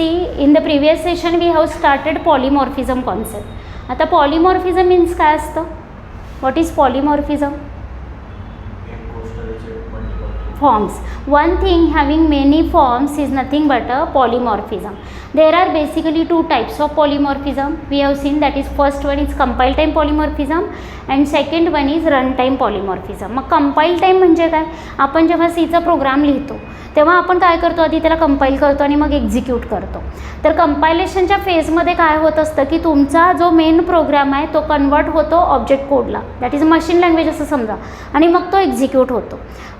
See in the previous session we have started polymorphism concept आता polymorphism means काय असतं what is polymorphism एक गोष्ट त्याचे multiple forms. One thing having many forms is nothing but a polymorphism. There are basically two types of polymorphism. We have seen that is first one is compile time polymorphism second one is run time polymorphism मग compile time म्हणजे काय? आपण जेव्हा सीचा programme लिहितो तेव्हा आपण काय करतो? आधी त्याला कंपाईल करतो आणि मग एक्झिक्यूट करतो. तर कंपायलेशनच्या फेजमध्ये काय होत असतं की तुमचा जो मेन प्रोग्राम आहे तो कन्वर्ट होतो ऑब्जेक्ट कोडला दॅट इज मशीन लँग्वेज असं समजा. आणि मग तो एक्झिक्यूट होतो.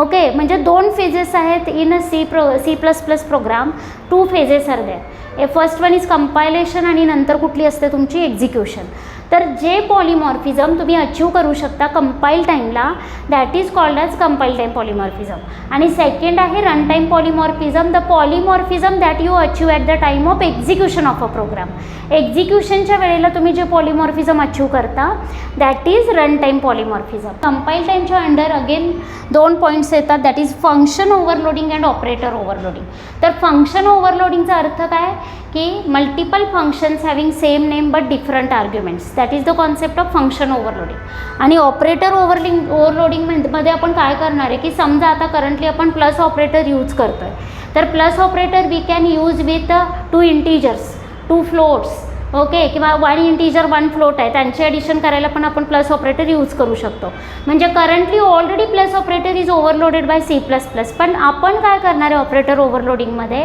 ओके म्हणजे दोन फेजेस आहेत in a C pro C plus plus program two phases are there a first one is compilation आणि नंतर कुठली असते तुमची एक्झिक्युशन तर जे पॉलिमॉर्फिझम तुम्ही अचीव करू शकता कंपाईल टाईमला that is called as compile time polymorphism आणि सेकंड आहे run time polymorphism the polymorphism that you achieve at the time of execution of a program एक्झिक्युशनच्या वेळेला तुम्ही जे पॉलिमॉर्फिझम अचीव करता that is run time polymorphism compile टाईमच्या under again दोन points येतात. That is function overloading and operator overloading तर function ओव्हरलोडिंगचा अर्थ काय? की multiple functions having same name but different arguments that is the concept of function overloading आणि operator overloading ओव्हरलोडिंगमध्ये आपण काय करणार आहे की समजा आता करंटली आपण प्लस ऑपरेटर यूज करतो आहे तर plus operator we can use with two integers two floats okay किंवा वन इंटीजर वन फ्लोट आहे. त्यांचे ॲडिशन करायला पण आपण प्लस ऑपरेटर यूज करू शकतो. म्हणजे currently already plus operator is overloaded by C plus plus पण आपण काय करणार आहे ऑपरेटर ओव्हरलोडिंगमध्ये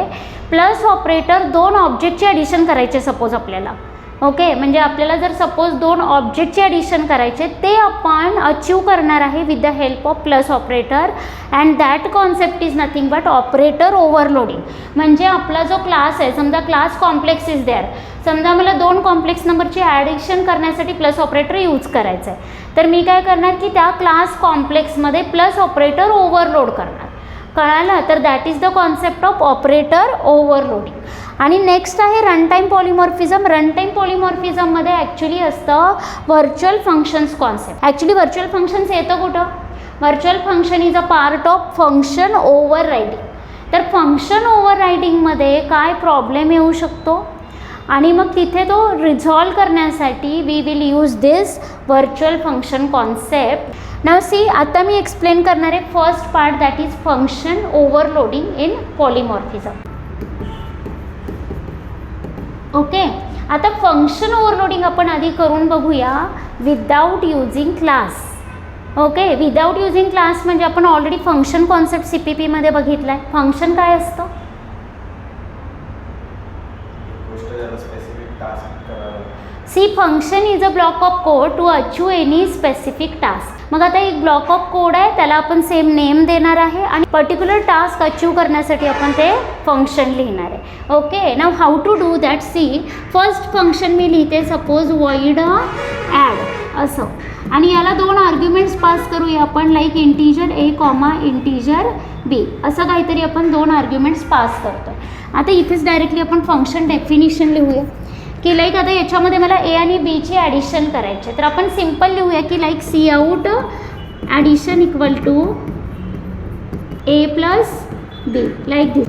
प्लस ऑपरेटर दोन ऑब्जेक्टचे ॲडिशन करायचे सपोज आपल्याला. ओके? म्हणजे आपल्याला जर सपोज दोन ऑब्जेक्टचे ॲडिशन करायचे ते आपण अचीव करणार आहे with the help of plus operator and that concept is nothing but operator overloading म्हणजे आपला जो क्लास आहे समजा क्लास कॉम्प्लेक्स इज देअर समजा मला दोन कॉम्प्लेक्स नंबरची ॲडिशन करण्यासाठी प्लस ऑपरेटर यूज करायचं आहे तर मी काय करणार की त्या क्लास कॉम्प्लेक्समध्ये प्लस ऑपरेटर ओव्हरलोड करणार. कळालं तर that is the concept of operator overloading आणि नेक्स्ट आहे run time polymorphism run time पॉलिमॉर्फिझममध्ये actually असतं virtual functions concept actually virtual functions येतं कुठं? Virtual function is a part of function overriding तर function ओव्हर रायडिंगमध्ये काय प्रॉब्लेम येऊ शकतो? आणि मग तिथे तो रिझॉल्व करण्यासाठी we will use this virtual function concept now see आता मी एक्सप्लेन करणार आहे first part that is function overloading in polymorphism okay आता फंक्शन ओव्हरलोडिंग आपण आधी करून बघूया without using class okay without using class म्हणजे आपण already function concept C P पीमध्ये बघितला आहे फंक्शन काय असतं? टास्क करावं. See function is a block of code to achieve any specific task मग आता एक ब्लॉक ऑफ कोड आहे त्याला आपण सेम नेम देणार आहे आणि पर्टिक्युलर टास्क अचीव करण्यासाठी आपण ते फंक्शन लिहिणार आहे. Okay now how to do that see first function मी लिहिते सपोज वॉइड ॲड असं. आणि याला दोन आर्ग्युमेंट्स पास करूया आपण like integer A comma integer B असं काहीतरी आपण दोन आर्ग्युमेंट्स पास करतो आता इथेच डायरेक्टली आपण फंक्शन डेफिनिशन लिहूया. की लाईक आता याच्यामध्ये मला ए आणि बीची ॲडिशन करायचे तर आपण सिंपल लिहूया की like C out addition equal to A plus B like this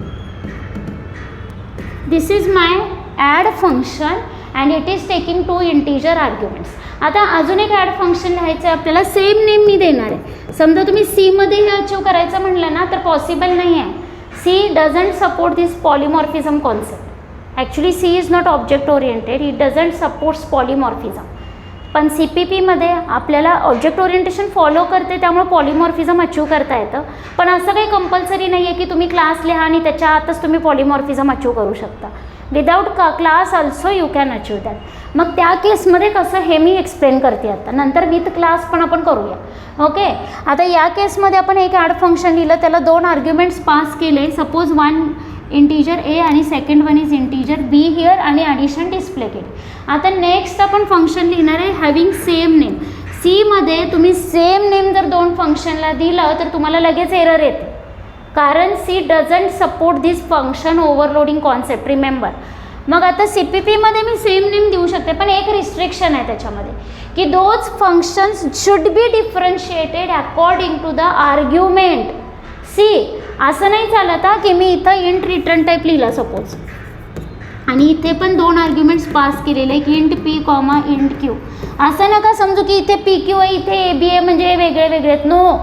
this is my add function and it is taking two integer arguments आता अजून एक ॲड फंक्शन लिहायचं आहे आपल्याला सेम नेम मी देणार आहे. समजा तुम्ही सीमध्ये हे अचीव करायचं म्हटलं ना तर पॉसिबल नाही आहे C doesn't support this polymorphism concept actually C is not object oriented it doesn't supports polymorphism पण सी पी पीमध्ये आपल्याला ऑब्जेक्ट ओरिएंटेशन फॉलो करते त्यामुळे पॉलिमॉर्फिझम अचीव करता येतं. पण असं काही कंपल्सरी नाही आहे की तुम्ही क्लास लिहा आणि त्याच्या आतच तुम्ही पॉलिमॉर्फिझम अचीव करू शकता. विदाऊट का class also you can achieve that मग त्या केसमध्ये कसं हे मी एक्सप्लेन करते आता. नंतर विथ क्लास पण आपण करूया. ओके आता या केसमध्ये आपण एक ॲड फंक्शन लिहिलं. त्याला दोन आर्ग्युमेंट्स पास केले. सपोज वन इंटीजर ए आणि second one is integer B here आणि ॲडिशन डिस्प्ले केली आता नेक्स्ट आपण फंक्शन लिहिणार आहे हॅविंग सेम नेम सीमध्ये तुम्ही सेम नेम जर दोन फंक्शनला दिलं तर तुम्हाला लगेच एरर येते. कारण C doesn't support this function overloading concept remember मग आता सी पी पीमध्ये मी सेम नेम देऊ शकते पण एक रिस्ट्रिक्शन आहे त्याच्यामध्ये. की those functions should be differentiated according to the argument see असं नाही चालत हा की मी इथं इंट रिटर्न टाईप लिहिला सपोज आणि इथे पण दोन आर्ग्युमेंट्स पास केलेले एक int P comma int Q असं नका समजू की इथे पी क्यू आहे इथे ए बी ए म्हणजे वेगळे वेगळे आहेत. नो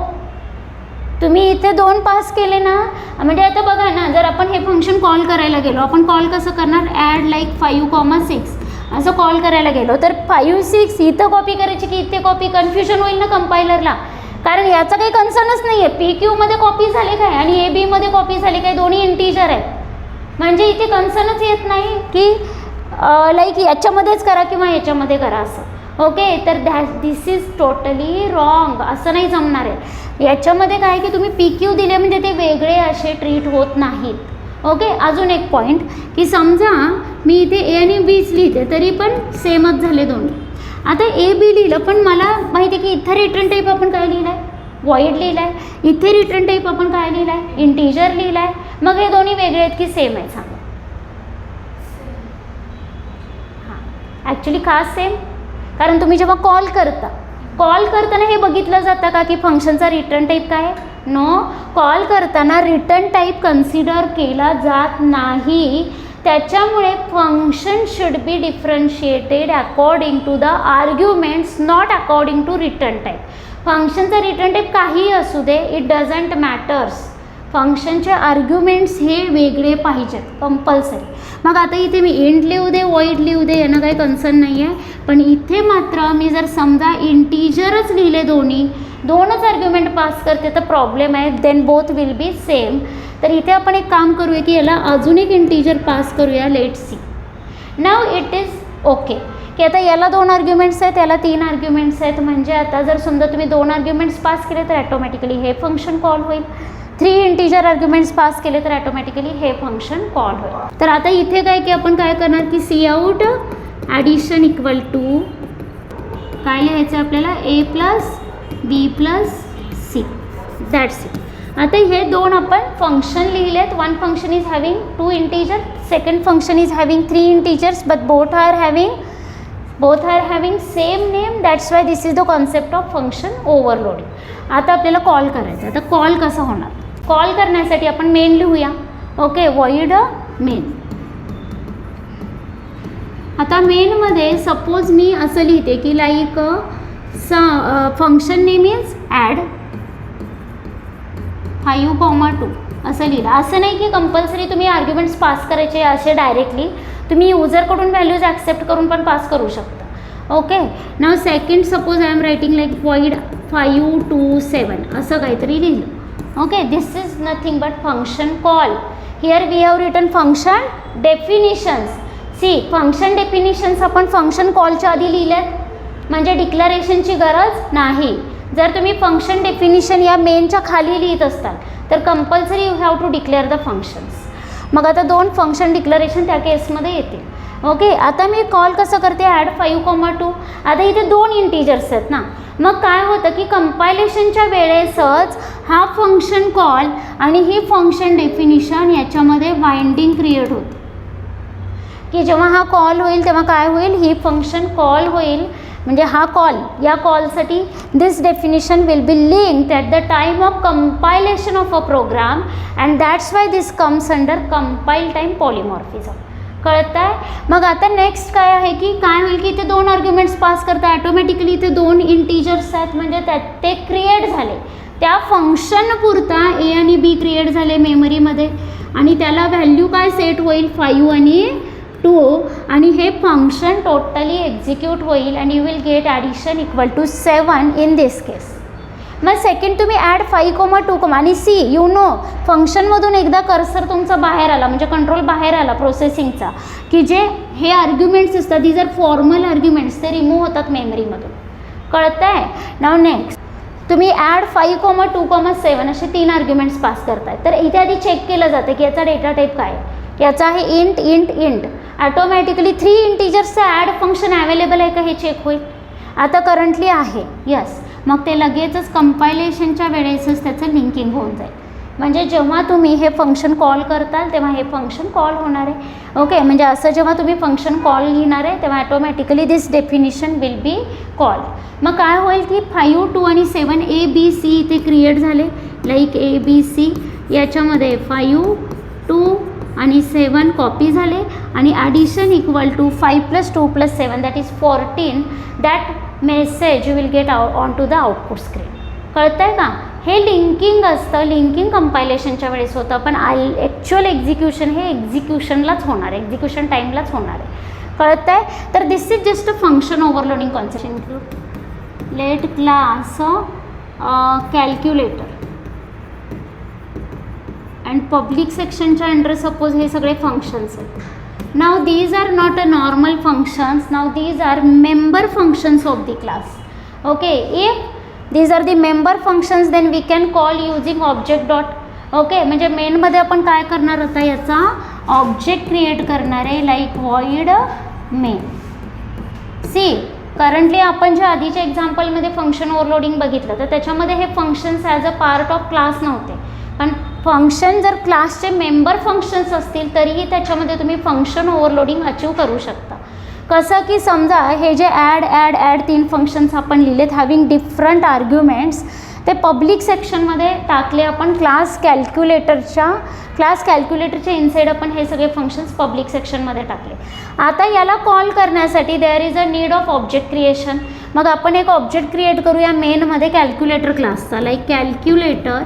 तुम्ही इथे दोन पास केले ना म्हणजे आता बघा ना जर आपण हे फंक्शन कॉल करायला गेलो आपण कॉल कसं करणार? Add like five comma six असं कॉल करायला गेलो तर फाईव्ह सिक्स इथं कॉपी करायची की इथे कॉपी कन्फ्युजन होईल ना कंपायलरला कारण याचा काही कन्सर्नच नाही आहे पी क्यूमध्ये कॉपी झाली काय आणि ए बीमध्ये कॉपी झाली काय दोन्ही इंटीजर आहेत. म्हणजे इथे कन्सर्नच येत नाही की लाईक याच्यामध्येच करा किंवा याच्यामध्ये करा असं. ओके तर that this is totally wrong असं नाही जमणार आहे. याच्यामध्ये काय की तुम्ही पी क्यू दिले म्हणजे ते वेगळे असे ट्रीट होत नाहीत. ओके अजून एक पॉईंट की समजा मी इथे ए आणि बीच लिहिते तरी पण सेमच झाले दोन्ही. आता ए बी लिहिलं पण मला माहिती आहे की इथं रिटर्न टाईप आपण काय लिहिलं आहे वॉइड लिहिलं आहे इथे रिटर्न टाईप आपण काय लिहिलं आहे इंटिजर लिहिलं आहे मग हे दोन्ही वेगळे आहेत की सेम आहे सांगा. हां. ॲक्च्युली का सेम कारण तुम्ही जेव्हा कॉल करता कॉल करताना हे बघितलं जातं का की फंक्शनचा रिटर्न टाईप काय आहे? नो कॉल करताना रिटर्न टाईप कन्सिडर केला जात नाही. त्याच्यामुळे function should be differentiated according to the arguments not according to return type फंक्शनचा रिटर्न टाईप काहीही असू दे इट डझंट मॅटर्स फंक्शनचे आर्ग्युमेंट्स हे वेगळे पाहिजेत कंपल्सरी मग आता इथे मी इंट लिहू दे वॉइड लिहू दे यांना काही कन्सर्न नाही आहे पण इथे मात्र मी जर समजा इंटीजरच लिहिले दोन्ही दोनच आर्ग्युमेंट पास करते तर प्रॉब्लेम आहे then both will be same तर इथे आपण एक काम करूया की याला अजून एक इंटीजर पास करूया let see now it is okay की आता याला दोन आर्ग्युमेंट्स आहेत याला तीन आर्ग्युमेंट्स आहेत. म्हणजे आता जर समजा तुम्ही दोन आर्ग्युमेंट्स पास केले तर ॲटोमॅटिकली हे फंक्शन कॉल होईल. थ्री इंटीजर आर्ग्युमेंट्स पास केले तर ॲटोमॅटिकली हे फंक्शन कॉल होईल. तर आता इथे काय की आपण काय करणार की C out addition equal to काय लिहायचं आपल्याला? A plus B plus C that's it आता हे दोन आपण फंक्शन लिहिले आहेत one function is having two integer second function is having three integers but both are having both are having same name that's why this is the concept of function overloading आता आपल्याला call करायचं आता call कसं होणार? Call करण्यासाठी आपण main लिहूया. Okay void main आता मेनमध्ये सपोज मी असं लिहिते की लाईक स function name is add five comma two असं लिहिलं. असं नाही की कंपल्सरी तुम्ही आर्ग्युमेंट्स पास करायचे असे डायरेक्टली तुम्ही युजरकडून व्हॅल्यूज ॲक्सेप्ट करून पण पास करू शकता. Okay? Now second suppose I am writing like void five two seven असं काहीतरी लिहिलं. Okay this is nothing but function call here we have written function definitions see function definitions आपण function कॉलच्या आधी लिहिलेत. म्हणजे डिक्लरेशनची गरज नाही. जर तुम्ही फंक्शन डेफिनिशन या मेनच्या खाली लिहित असताल तर compulsory you have to declare the functions मग आता दोन फंक्शन डिक्लरेशन त्या केसमध्ये येतील. ओके आता मी कॉल कसं करते? ॲड फाईव्ह कॉमा टू आता इथे दोन इंटिजर्स आहेत ना. मग काय होतं की कंपायलेशनच्या वेळेसच हा फंक्शन कॉल आणि ही फंक्शन डेफिनिशन याच्यामध्ये वाइंडिंग क्रिएट होते. की जेव्हा हा कॉल होईल तेव्हा काय होईल? ही फंक्शन कॉल होईल. म्हणजे हा कॉल या कॉलसाठी this definition will be linked at the time of compilation of a program and that's why this comes under compile time polymorphism कळत आहे मग आता नेक्स्ट काय आहे की काय होईल की इथे दोन आर्ग्युमेंट्स पास करता ॲटोमॅटिकली इथे दोन इंटीजर्स आहेत. म्हणजे त्यात ते क्रिएट झाले. त्या फंक्शन पुरता ए आणि बी क्रिएट झाले मेमरीमध्ये आणि त्याला व्हॅल्यू काय सेट होईल? फाईव्ह आणि टू आणि हे फंक्शन टोटली एक्झिक्यूट होईल. And you will get addition equal to seven in this case मग सेकंड तुम्ही add five comma two comma आणि सी यू नो फंक्शनमधून एकदा कर्सर तुमचा बाहेर आला म्हणजे कंट्रोल बाहेर आला प्रोसेसिंगचा की जे हे आर्ग्युमेंट्स असतात दी जर फॉर्मल आर्ग्युमेंट्स ते रिमूव्ह होतात मेमरीमधून कळतं आहे नाव नेक्स्ट तुम्ही add five comma two comma seven असे तीन आर्ग्युमेंट्स पास करताय. तर इथे आधी चेक केलं जातं की याचा डेटा टाईप काय याचा आहे int int int automatically three इंटिजर्सचं add function available आहे का हे चेक होईल? आता करंटली आहे. यस मग ते लगेचच कंपायलेशनच्या वेळेसच त्याचं लिंकिंग होऊन जाईल. म्हणजे जेव्हा तुम्ही हे फंक्शन कॉल करताल तेव्हा हे फंक्शन कॉल होणार आहे. ओके म्हणजे असं जेव्हा तुम्ही फंक्शन कॉल लिहिणार आहे तेव्हा automatically this definition will be call मग काय होईल की फाईव्ह टू आणि सेवन ए बी सी इथे क्रिएट झाले. लाईक ए बी सी याच्यामध्ये फाईव्ह टू आणि सेवन कॉपी झाले. आणि addition equal to five plus two plus seven that is fourteen that message you will get out on to the output screen कळतं आहे का? हे linking असतं linking कंपायलेशनच्या वेळेस होतं पण आय ॲक्च्युअल एक्झिक्युशन हे एक्झिक्युशनलाच होणार आहे एक्झिक्युशन टाईमलाच होणार आहे. कळतं आहे तर this is just a function overloading concept include let class calculator and public सेक्शनच्या अंडर सपोज हे सगळे फंक्शन्स आहेत. Now these are not a normal functions now these are member functions of the class okay if these are the member functions then we can call using object dot okay म्हणजे मेनमध्ये आपण काय करणार होता याचा? Object create करणार आहे like void main see currently आपण ज्या आधीच्या एक्झाम्पलमध्ये फंक्शन ओव्हरलोडिंग बघितलं तर त्याच्यामध्ये हे functions as a part of class नव्हते. फंक्शन जर क्लासचे मेंबर फंक्शन्स असतील तरीही त्याच्यामध्ये तुम्ही फंक्शन ओव्हरलोडिंग अचीव करू शकता. कसं की समजा हे जे ॲड ॲड ॲड तीन फंक्शन्स आपण लिहिलेत हॅविंग डिफरंट आर्ग्युमेंट्स ते पब्लिक सेक्शनमध्ये टाकले आपण क्लास कॅल्क्युलेटरच्या क्लास कॅल्क्युलेटरच्या इनसाईड आपण हे सगळे फंक्शन्स पब्लिक सेक्शनमध्ये टाकले. आता याला कॉल करण्यासाठी there is a need of object creation मग आपण एक ऑब्जेक्ट क्रिएट करूया मेनमध्ये कॅल्क्युलेटर क्लासचा लाईक कॅल्क्युलेटर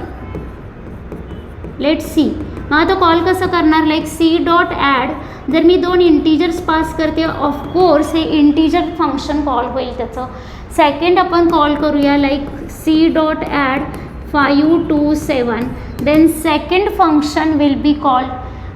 लेट सी मग आता कॉल कसं करणार? लाईक सी डॉट ॲड जर मी दोन इंटीजर्स पास करते ऑफकोर्स हे इंटीजर फंक्शन कॉल होईल त्याचं. सेकंड आपण कॉल करूया like C dot add five two seven then second function will be call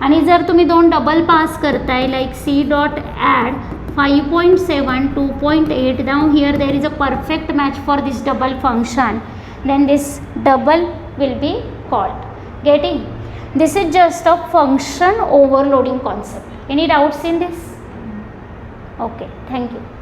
आणि जर तुम्ही दोन डबल पास करताय like C dot add five point seven two point eight now here there is a perfect match for this double function then this double will be called getting? This is just a function overloading concept. Any doubts in this? Okay thank you